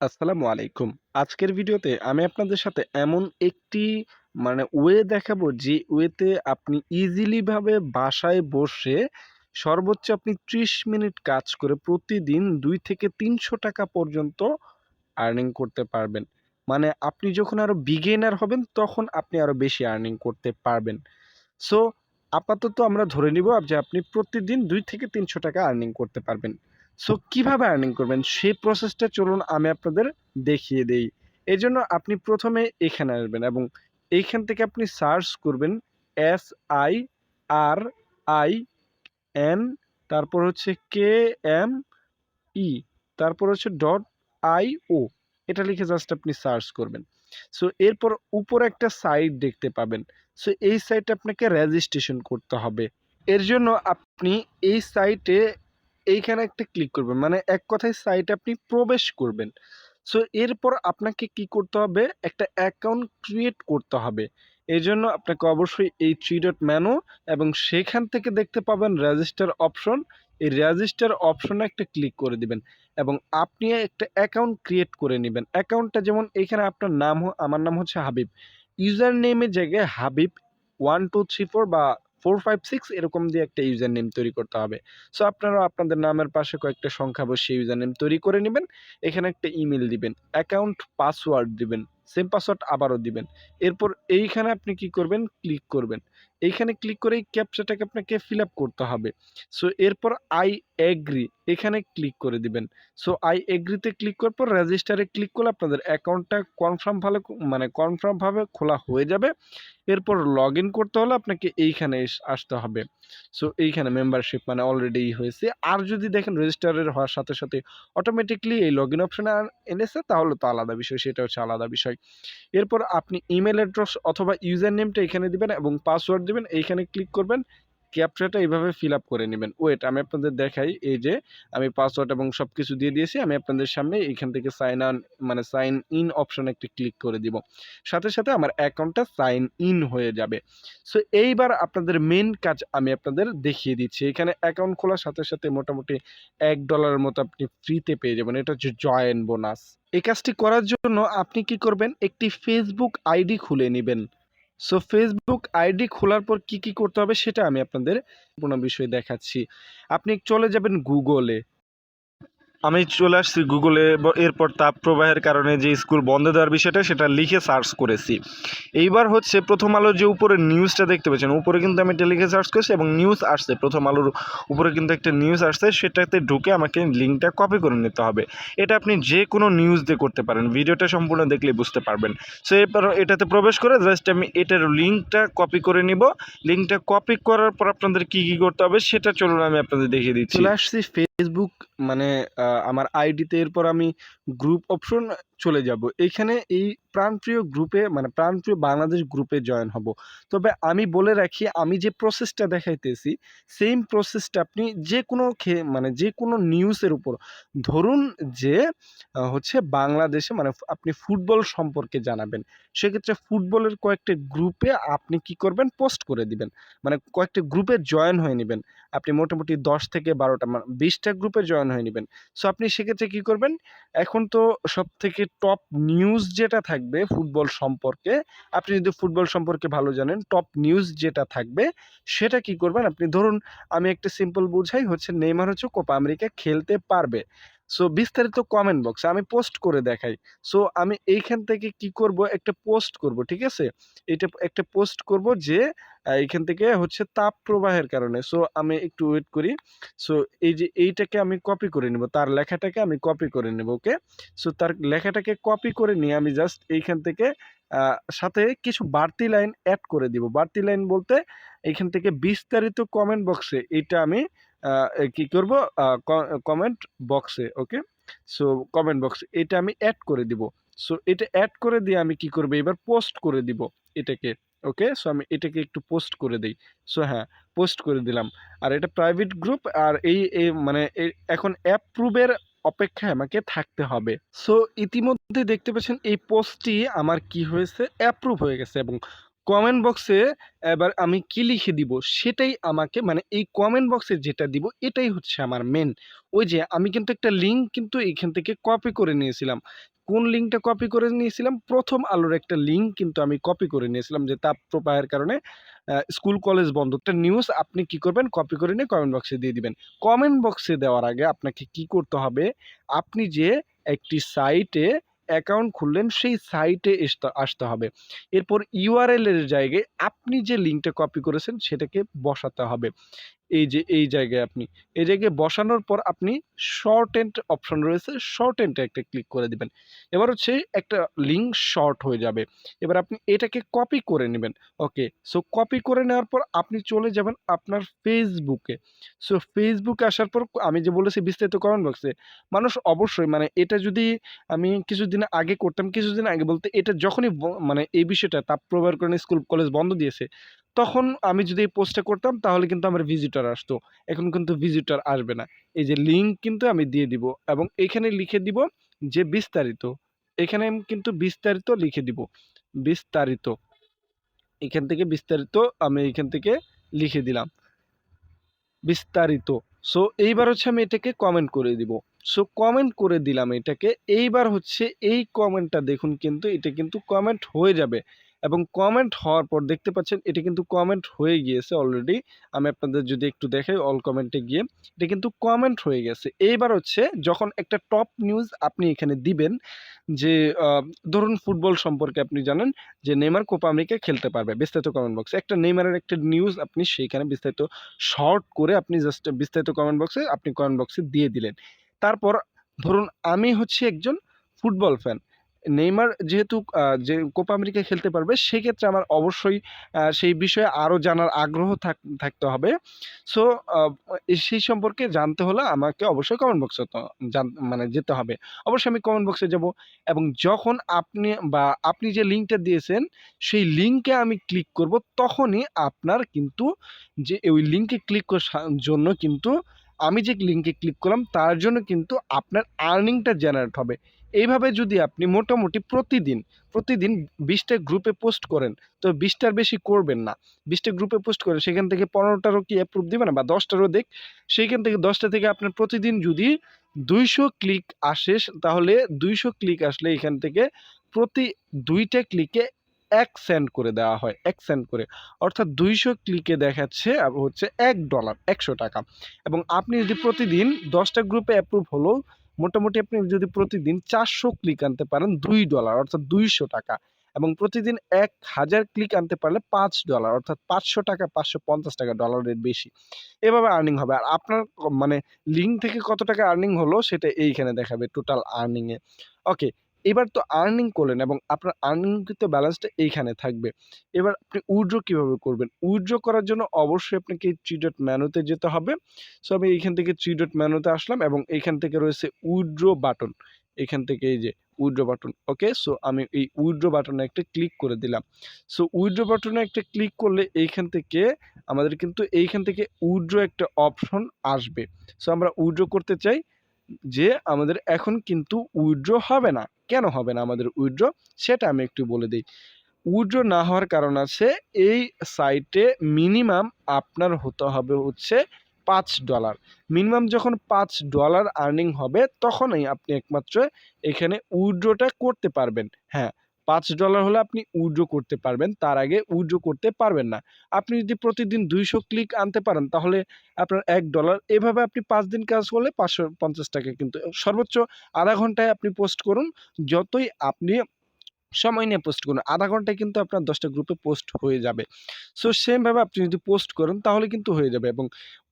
আসসালামু আলাইকুম। আজকের ভিডিওতে আমি আপনাদের সাথে এমন একটি মানে ওয়ে দেখাবো যে ওয়েতে আপনি ইজিলি ভাবে বাসায় বসে সর্বোচ্চ আপনি ৩০ মিনিট কাজ করে প্রতিদিন ২ থেকে ৩০০ টাকা পর্যন্ত আর্নিং করতে পারবেন। মানে আপনি যখন আরও বিগিনার হবেন, তখন আপনি আরও বেশি আর্নিং করতে পারবেন। সো আপাতত আমরা ধরে নিব যে আপনি প্রতিদিন ২ থেকে ৩০০ টাকা আর্নিং করতে পারবেন। সো কীভাবে আর্নিং করবেন সেই প্রসেসটা চলুন আমি আপনাদের দেখিয়ে দেই। এজন্য আপনি প্রথমে এখানে আসবেন এবং এইখান থেকে আপনি সার্চ করবেন S I R I N তারপর হচ্ছে কে এম ই তারপর হচ্ছে ডট আই ও এটা লিখে জাস্ট আপনি সার্চ করবেন। সো এরপর উপরে একটা সাইট দেখতে পাবেন। সো এই সাইটে আপনাকে রেজিস্ট্রেশন করতে হবে। এর জন্য আপনি এই সাইটে এইখানে একটা ক্লিক করবেন। মানে এক কথায় সাইটে আপনি প্রবেশ করবেন। সো এরপর আপনাকে কি করতে হবে? একটা অ্যাকাউন্ট ক্রিয়েট করতে হবে। এই জন্য আপনাকে অবশ্যই এই 3 ডট মেনু এবং সেখান থেকে দেখতে পাবেন রেজিস্টার অপশন। এই রেজিস্টার অপশনে একটা ক্লিক করে দিবেন এবং আপনি একটা অ্যাকাউন্ট ক্রিয়েট করে নিবেন। অ্যাকাউন্টটা যেমন এখানে আপনার নাম আমার নাম হচ্ছে হাবিব। ইউজার নেমের জায়গায় হাবিব 1 2 3 4 বা 4 5 6 এরকম দিয়ে একটা ইউজার নেম তৈরি করতে হবে। সো আপনারা আপনাদের নামের পাশে কয়েকটা সংখ্যা বসিয়ে ইউজার নেম তৈরি করে নেবেন এখানে একটা ইমেল দিবেন। অ্যাকাউন্ট পাসওয়ার্ড দিবেন। সেম পাসওয়ার্ড আবারও দিবেন। এরপর এইখানে আপনি কি করবেন? ক্লিক করবেন। এইখানে ক্লিক করে এই ক্যাপচাটাকে আপনাকে ফিল আপ করতে হবে। সো এরপর আই এগ্রি এখানে ক্লিক করে দিবেন। সো আই এগ্রিতে ক্লিক করার পর রেজিস্টারে ক্লিক করলে আপনাদের অ্যাকাউন্টটা কনফার্ম ভালো মানে কনফার্মভাবে খোলা হয়ে যাবে। এরপর লগইন করতে হলে আপনাকে এইখানে আসতে হবে। সো এইখানে মেম্বারশিপ মানে অলরেডি হয়েছে। আর যদি দেখেন রেজিস্টারের হওয়ার সাথে, সাথে অটোমেটিক্যালি এই লগইন অপশনে আ এনেছে তাহলে তো আলাদা বিষয় সেটা হচ্ছে আলাদা বিষয়। এরপর আপনি ইমেইল অ্যাড্রেস অথবা ইউজার নেমটা এখানে দিবেন এবং পাসওয়ার্ড দিবেন। এইখানে ক্লিক করবেন। ক্যাপচাটা এইভাবে ফিল আপ করে নিবেন। ওয়েট আমি আপনাদের দেখাই এই যে আমি পাসওয়ার্ড এবং সবকিছু দিয়ে দিয়েছি। আমি আপনাদের সামনে এইখান থেকে সাইন আন মানে সাইন ইন অপশন একটি ক্লিক করে দিব। সাথে, সাথে আমার অ্যাকাউন্টটা সাইন ইন হয়ে যাবে। সো এইবার আপনাদের মেন কাজ আমি আপনাদের দেখিয়ে দিচ্ছি। এখানে অ্যাকাউন্ট খোলার সাথে, সাথে মোটামুটি $১ এর মতো আপনি ফ্রিতে পেয়ে যাবেন। এটা হচ্ছে জয়েন বোনাস। এই কাজটি করার জন্য আপনি কি করবেন? একটি ফেসবুক আইডি খুলে নিবেন। সো ফেসবুক আইডি খোলার পর কি, কি করতে হবে সেটা আমি আপনাদের কোনো বিষয়ে দেখাচ্ছি। আপনি চলে যাবেন এ। আমি চলে আসছি গুগলে এরপর তাপ প্রবাহের কারণে যে স্কুল বন্ধ দেওয়ার বিষয়টা সেটা লিখে সার্চ করেছি। এইবার হচ্ছে 'প্রথম আলোর' যে উপরে নিউজটা দেখতে পাচ্ছেন, উপরে কিন্তু আমি এটা লিখে সার্চ করেছি এবং নিউজ আসছে। 'প্রথম আলোর' উপরে কিন্তু একটা নিউজ আসছে সেটাতে ঢুকে আমাকে লিঙ্কটা কপি করে নিতে হবে। এটা আপনি যেকোনো নিউজ দিয়ে করতে পারেন। ভিডিওটা সম্পূর্ণ দেখলে বুঝতে পারবেন। সো এরপর এটাতে প্রবেশ করে জাস্ট আমি এটার লিঙ্কটা কপি করে নিব। লিঙ্কটা কপি করার পর আপনাদের কি, কি করতে হবে সেটা চলুন আমি আপনাদের দেখিয়ে দিচ্ছি। আসছি Facebook মানে আমার আইডিতে এরপর আমি গ্রুপ অপশন চলে যাব। এইখানে এই প্রাণপ্রিয় গ্রুপে মানে প্রাণপ্রিয় বাংলাদেশ গ্রুপে জয়েন হব। তবে আমি বলে রাখি, আমি যে প্রসেসটা দেখাইতেছি সেইম প্রসেসটা আপনি যেকোনো খে মানে যে কোনো নিউজের উপর ধরুন যে হচ্ছে বাংলাদেশে মানে আপনি ফুটবল সম্পর্কে জানাবেন। সেক্ষেত্রে ফুটবলের কয়েকটা গ্রুপে আপনি কি করবেন? পোস্ট করে দিবেন। মানে কয়েকটা গ্রুপে জয়েন হয়ে নিবেন। আপনি মোটামুটি ১০ থেকে বারোটা মানে বিশটা গ্রুপে জয়েন হয়ে নিবেন। সো আপনি সেক্ষেত্রে কি করবেন? এখন তো সবথেকে টপ নিউজ যেটা থাকবে ফুটবল সম্পর্কে, আপনি যদি ফুটবল সম্পর্কে ভালো জানেন, টপ নিউজ যেটা থাকবে সেটা কি করবেন? আপনি ধরুন আমি একটা সিম্পল বুঝাই হচ্ছে নেইমার হচ্ছে কোপা আমেরিকা খেলতে পারবে। সো বিস্তারিত কমেন্ট বক্সে আমি পোস্ট করে দেখাই। সো আমি এইখান থেকে কি করব? একটা পোস্ট করব। ঠিক আছে? এটা একটা পোস্ট করব যে এইখান থেকে হচ্ছে তাপ প্রবাহের কারণে। সো আমি একটু ওয়েট করি। সো এই যে এইটাকে আমি কপি করে নিব। তার লেখাটাকে আমি কপি করে নেব। ওকে? সো তার লেখাটাকে কপি করে নিয়ে আমি জাস্ট এইখান থেকে সাথে কিছু বাড়তি লাইন অ্যাড করে দিব। বাড়তি লাইন বলতে এইখান থেকে বিস্তারিত কমেন্ট বক্সে এইটা আমি কি করব? কমেন্ট বক্সে ওকে? সো কমেন্ট বক্স এটা আমি অ্যাড করে দিব। সো এটা অ্যাড করে দিয়ে আমি কি করব? এবার পোস্ট করে দিব এটাকে। ওকে? সো আমি এটাকে একটু পোস্ট করে দিই সো হ্যাঁ, পোস্ট করে দিলাম। আর এটা প্রাইভেট গ্রুপ আর এই মানে এখন অ্যাপ্রুভ এর অপেক্ষায় আমাকে থাকতে হবে। সো ইতিমধ্যে দেখতে পাচ্ছেন এই পোস্টটি আমার কি হয়েছে? অ্যাপ্রুভ হয়ে গেছে এবং কমেন্ট বক্সে এবার আমি কি লিখে দিব? সেটাই আমাকে মানে এই কমেন্ট বক্সে যেটা দিব, এটাই হচ্ছে আমার মেন ওই যে আমি কিন্তু একটা লিঙ্ক কিন্তু এখান থেকে কপি করে নিয়েছিলাম। কোন লিঙ্কটা কপি করে নিয়েছিলাম? প্রথম আলোর একটা লিঙ্ক কিন্তু আমি কপি করে নিয়েছিলাম যে তাপ প্রবাহের কারণে স্কুল কলেজ বন্ধ। একটা নিউজ আপনি কি করবেন? কপি করে নিয়ে কমেন্ট বক্সে দিয়ে দিবেন। কমেন্ট বক্সে দেওয়ার আগে আপনাকে কি করতে হবে? আপনি যে একটি সাইটে অ্যাকাউন্ট খুললেন, সেই সাইটে আসতে হবে। এরপর ইউআরএল এর জায়গায় আপনি যে লিঙ্কটা কপি করেছেন, সেটাকে বসাতে হবে। এই যে, এই জায়গায় আপনি। এই জায়গায় বসানোর পর আপনি শর্ট এন্ড অপশন রয়েছে শর্ট এন্ডে একটা ক্লিক করে দিবেন। এবার হচ্ছে একটা লিঙ্ক শর্ট হয়ে যাবে। এবার আপনি এটাকে কপি করে নেবেন। ওকে সো কপি করে নেওয়ার পর আপনি চলে যাবেন আপনার ফেসবুকে সো ফেসবুকে আসার পর আমি যে বলেছি বিস্তারিত কমেন্ট বক্সে মানুষ অবশ্যই মানে এটা যদি আমি কিছুদিন আগে করতাম, কিছুদিন আগে বলতে এটা যখনই মানে এই বিষয়টা, তাপ প্রবাহের কারণে স্কুল কলেজ বন্ধ দিয়েছে তখন আমি যদি এই পোস্টটা করতাম, তাহলে কিন্তু আমার ভিজিটর আসতো। এখন কিন্তু ভিজিটর আসবে না। এই যে লিঙ্ক কিন্তু আমি দিয়ে দিব এবং এখানে লিখে দিব যে বিস্তারিত। এখানে আমি কিন্তু বিস্তারিত লিখে দিব। বিস্তারিত। এখান থেকে বিস্তারিত আমি এখান থেকে লিখে দিলাম। বিস্তারিত। সো এইবার হচ্ছে আমি এটাকে কমেন্ট করে দিব। সো কমেন্ট করে দিলাম এটাকে। এইবার হচ্ছে এই কমেন্টটা দেখুন কিন্তু, এটা কিন্তু কমেন্ট হয়ে যাবে। এবং কমেন্ট হওয়ার পর দেখতে পাচ্ছেন এটা কিন্তু কমেন্ট হয়ে গিয়েছে অলরেডি আমি আপনাদের যদি একটু দেখাই অল কমেন্টে গিয়ে, এটা কিন্তু কমেন্ট হয়ে গেছে। এইবার হচ্ছে যখন একটা টপ নিউজ আপনি এখানে দিবেন যে ধরুন ফুটবল সম্পর্কে আপনি জানেন যে নেইমার কোপা আমেরিকায় খেলতে পারবে, বিস্তারিত কমেন্ট বক্সে একটা নেইমারের একটা নিউজ আপনি সেইখানে বিস্তারিত শর্ট করে আপনি জাস্ট বিস্তারিত কমেন্ট বক্সে আপনি কমেন্ট বক্সে দিয়ে দিলেন। তারপর ধরুন আমি হচ্ছে একজন ফুটবল ফ্যান নেইমার যেহেতু যে কোপা আমেরিকা খেলতে পারবে, সেক্ষেত্রে আমার অবশ্যই সেই বিষয়ে আরও জানার আগ্রহ থাক, থাকতে হবে। সো সেই সম্পর্কে জানতে হলে আমাকে অবশ্যই কমেন্ট বক্সে জান মানে যেতে হবে। অবশ্যই আমি কমেন্ট বক্সে যাব এবং যখন আপনি বা আপনি যে লিঙ্কটা দিয়েছেন, সেই লিঙ্কে আমি ক্লিক করব, তখনই আপনার কিন্তু যে, ওই লিঙ্কে ক্লিক করার জন্য কিন্তু আমি যে লিঙ্কে ক্লিক করলাম, তার জন্য কিন্তু আপনার আর্নিংটা জেনারেট হবে। এইভাবে যদি আপনি মোটামুটি প্রতিদিন প্রতিদিন বিশটা গ্রুপে পোস্ট করেন, তো বিশটার বেশি করবেন না। বিশটা গ্রুপে পোস্ট করে সেখান থেকে পনেরোটারও কি অ্যাপ্রুভ দিবে না বা দশটারও দেখ সেইখান থেকে দশটা থেকে আপনার প্রতিদিন যদি দুইশো ক্লিক আসে, তাহলে দুইশো ক্লিক আসলে এখান থেকে প্রতি দুইটা ক্লিকে এক সেন্ট করে দেওয়া হয়, এক সেন্ট করে। অর্থাৎ দুইশো ক্লিকে দেখাচ্ছে হচ্ছে এক ডলার একশো টাকা। এবং আপনি যদি প্রতিদিন দশটা গ্রুপে অ্যাপ্রুভ হলো মোটামুটি আপনি যদি প্রতিদিন চারশো ক্লিক আনতে পারেন দুই ডলার অর্থাৎ দুইশো টাকা। এবং প্রতিদিন এক হাজার ক্লিক আনতে পারলে পাঁচ ডলার অর্থাৎ পাঁচশো টাকা, পাঁচশো পঞ্চাশ টাকা ডলারের বেশি। এভাবে আর্নিং হবে। আর আপনার মানে লিঙ্ক থেকে কত টাকা আর্নিং হলো সেটা এইখানে দেখাবে টোটাল আর্নিংয়ে ওকে এবার তো আর্নিং করলেন এবং আপনার আর্নিংকৃত ব্যালেন্সটা এইখানে থাকবে। এবার আপনি উইড্রো কীভাবে করবেন? উইড্রো করার জন্য অবশ্যই আপনাকে থ্রি ডট মেনুতে যেতে হবে। সো আমি এইখান থেকে থ্রি ডট মেনুতে আসলাম এবং এইখান থেকে রয়েছে উইড্রো বাটন। এখান থেকে এই যে উইড্রো বাটন ওকে সো আমি এই উইড্রো বাটনে একটা ক্লিক করে দিলাম। সো উইড্রো বাটনে একটা ক্লিক করলে এইখান থেকে আমাদের কিন্তু এইখান থেকে উইড্রো একটা অপশন আসবে। সো আমরা উইড্রো করতে চাই। যে আমাদের এখন কিন্তু উইড্রো হবে না। কেন হবে না আমাদের উইড্রো সেটা আমি একটু বলে দিই। উইড্রো না হওয়ার কারণ আছে, এই সাইটে মিনিমাম আপনার হতে হবে হচ্ছে পাঁচ ডলার। মিনিমাম যখন পাঁচ ডলার আর্নিং হবে, তখনই আপনি একমাত্র এখানে উইড্রোটা করতে পারবেন। হ্যাঁ পাঁচ ডলার হলে আপনি উইড্রো করতে পারবেন। তার আগে উইড্রো করতে পারবেন না। আপনি যদি প্রতিদিন দুইশো ক্লিক আনতে পারেন, তাহলে আপনার এক ডলার এভাবে আপনি পাঁচ দিন কাজ করলে পাঁচশো পঞ্চাশ টাকা কিন্তু সর্বোচ্চ আধা ঘন্টায় আপনি পোস্ট করুন। যতই আপনি সময় নিয়ে পোস্ট করুন, আধা ঘন্টায় কিন্তু আপনার দশটা গ্রুপে পোস্ট হয়ে যাবে। সো সেমভাবে আপনি যদি পোস্ট করেন, তাহলে কিন্তু হয়ে যাবে এবং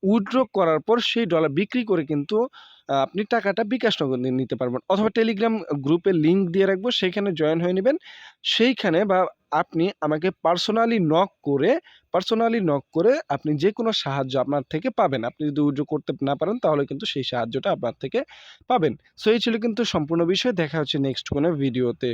উইড্রো করার পর সেই ডলার বিক্রি করে কিন্তু আপনি টাকাটা বিকাশ নগদ নিতে পারবেন। অথবা টেলিগ্রাম গ্রুপে লিঙ্ক দিয়ে রাখব সেইখানে জয়েন হয়ে নেবেন। সেইখানে বা আপনি আমাকে পার্সোনালি নক করে পার্সোনালি নক করে আপনি যে কোনো সাহায্য আপনার থেকে পাবেন। আপনি যদি উইড্রো করতে না পারেন, তাহলে কিন্তু সেই সাহায্যটা আপনার থেকে পাবেন। সো এই ছিল কিন্তু সম্পূর্ণ বিষয়। দেখা হচ্ছে নেক্সট কোনো ভিডিওতে